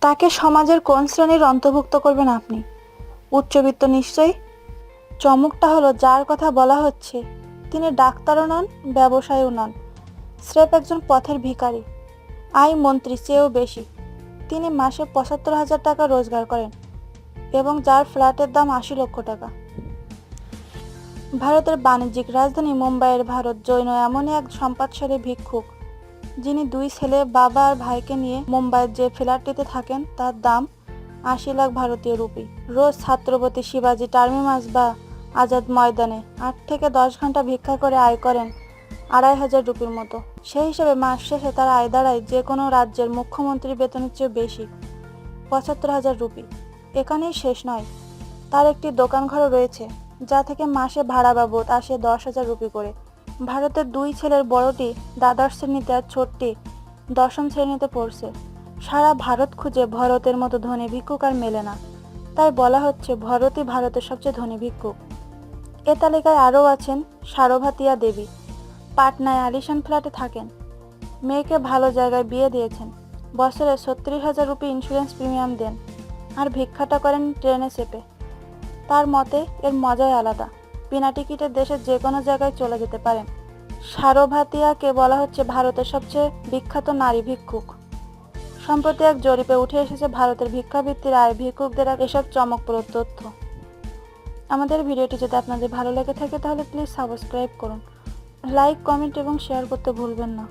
তাকে সমাজের কোন শ্রেণির অন্তর্ভুক্ত করবেন আপনি? উচ্চবিত্ত নিশ্চয়ই? চমকটা হলো, যার কথা বলা হচ্ছে, তিনি ডাক্তারও নন, ব্যবসায়ীও নন। স্রেফ একজন পথের ভিখারি। আয় মন্ত্রী, চেয়েও বেশি। তিনি মাসে পঁচাত্তর হাজার টাকা রোজগার করেন এবং যার ফ্ল্যাটের দাম আশি লক্ষ টাকা। ভারতের বাণিজ্যিক রাজধানী মুম্বাইয়ের ভারত জৈন এমনই এক সম্পদশালী ভিক্ষুক যিনি দুই ছেলে বাবা আর ভাইকে নিয়ে মুম্বাইয়ের যে ফ্ল্যাটটিতে থাকেন, তার দাম আশি লাখ ভারতীয় রুপি। রোজ ছাত্রপতি শিবাজি টার্মিমাস বা আজাদ ময়দানে আট থেকে দশ ঘণ্টা ভিক্ষা করে আয় করেন আড়াই হাজার রুপির মতো। সেই হিসেবে মাস শেষে তার আয় দাঁড়ায় যে কোনো রাজ্যের মুখ্যমন্ত্রী বেতনের চেয়ে বেশি, পঁচাত্তর হাজার রুপি। এখানেই শেষ নয়, তার একটি দোকানঘরও রয়েছে, যা থেকে মাসে ভাড়া বাবদ আসে দশ হাজার রুপি করে। ভারতের দুই ছেলের বড়টি দ্বাদশ শ্রেণীতে আর ছোটটি দশম শ্রেণীতে পড়ছে। সারা ভারত খুঁজে ভরতের মতো ধনী ভিক্ষুক আর মেলে না। তাই বলা হচ্ছে ভরতই ভারতের সবচেয়ে ধনী ভিক্ষুক। এ তালিকায় আরও আছেন সারভাতিয়া দেবী। পাটনায় আলিশান ফ্ল্যাটে থাকেন। মেয়েকে ভালো জায়গায় বিয়ে দিয়েছেন। বছরে ছত্রিশ হাজার রুপি ইন্স্যুরেন্স প্রিমিয়াম দেন। আর ভিক্ষাটা করেন ট্রেনে চেপে। তার মতে এর মজাই আলাদা। বিনা টিকিটে দেশের যে কোনো জায়গায় চলে যেতে পারেন। সারভাতিয়াকে বলা হচ্ছে ভারতের সবচেয়ে বিখ্যাত নারী ভিক্ষুক। সম্প্রতি এক জরিপে উঠে এসেছে ভারতের ভিক্ষাবৃত্তির আয় ভিক্ষুকদের এসব চমকপ্রদ তথ্য। আমাদের ভিডিওটি যদি আপনাদের ভালো লেগে থাকে তাহলে প্লিজ সাবস্ক্রাইব করুন। লাইক, কমেন্ট এবং শেয়ার করতে ভুলবেন না।